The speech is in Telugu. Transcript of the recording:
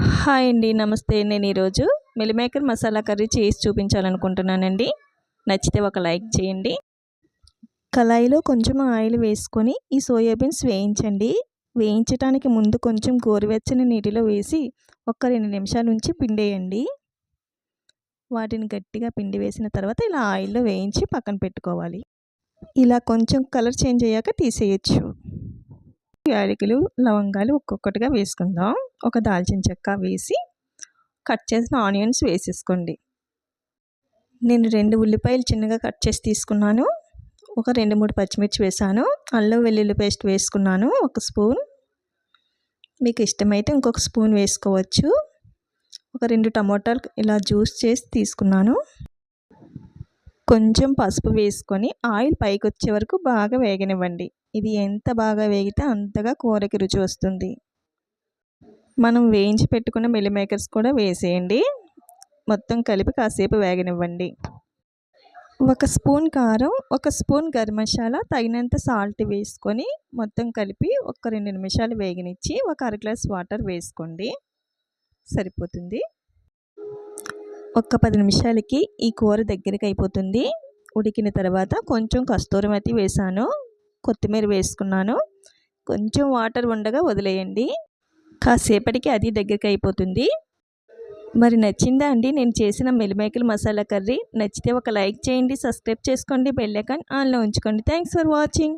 హాయ్ అండి నమస్తే. నేను ఈరోజు మిల్మేకర్ మసాలా కర్రీ చేసి చూపించాలనుకుంటున్నానండి. నచ్చితే ఒక లైక్ చేయండి. కళాయిలో కొంచెం ఆయిల్ వేసుకొని ఈ సోయాబీన్స్ వేయించండి. వేయించడానికి ముందు కొంచెం గోరువెచ్చని నీటిలో వేసి ఒక రెండు నిమిషాల నుంచి పిండేయండి. వాటిని గట్టిగా పిండి వేసిన తర్వాత ఇలా ఆయిల్లో వేయించి పక్కన పెట్టుకోవాలి. ఇలా కొంచెం కలర్ చేంజ్ అయ్యాక తీసేయచ్చు. యాలకులు లవంగాలు ఒక్కొక్కటిగా వేసుకుందాం. ఒక దాల్చిన చెక్క వేసి కట్ చేసిన ఆనియన్స్ వేసేసుకోండి. నేను రెండు ఉల్లిపాయలు చిన్నగా కట్ చేసి తీసుకున్నాను. ఒక రెండు మూడు పచ్చిమిర్చి వేసాను. అల్లం వెల్లుల్లి పేస్ట్ వేసుకున్నాను. ఒక స్పూన్. మీకు ఇష్టమైతే ఇంకొక స్పూన్ వేసుకోవచ్చు. ఒక రెండు టమోటాలు ఇలా జ్యూస్ చేసి తీసుకున్నాను. కొంచెం పసుపు వేసుకొని ఆయిల్ పైకి వచ్చే వరకు బాగా వేగనివ్వండి. ఇది ఎంత బాగా వేగితే అంతగా కూరకి రుచి వస్తుంది. మనం వేయించి పెట్టుకున్న మిల్లి మేకర్స్ కూడా వేసేయండి. మొత్తం కలిపి కాసేపు వేగనివ్వండి. ఒక స్పూన్ కారం ఒక స్పూన్ గరం మసాలా తగినంత సాల్ట్ వేసుకొని మొత్తం కలిపి ఒక రెండు నిమిషాలు వేగనిచ్చి ఒక అర గ్లాస్ వాటర్ వేసుకోండి. సరిపోతుంది. ఒక్క పది నిమిషాలకి ఈ కూర దగ్గరికి అయిపోతుంది. ఉడికిన తర్వాత కొంచెం కస్తూరి మెతి వేసాను. కొత్తిమీర వేసుకున్నాను. కొంచెం వాటర్ ఉండగా వదిలేయండి. కాసేపటికి అది దగ్గరికి అయిపోతుంది. మరి నచ్చిందా అండి? నేను చేసిన మిల్మేకల్ మసాలా కర్రీ. నచ్చితే ఒక లైక్ చేయండి సబ్స్క్రైబ్ చేసుకోండి బెల్లైకాన్ ఆన్లో ఉంచుకోండి. Thanks for watching.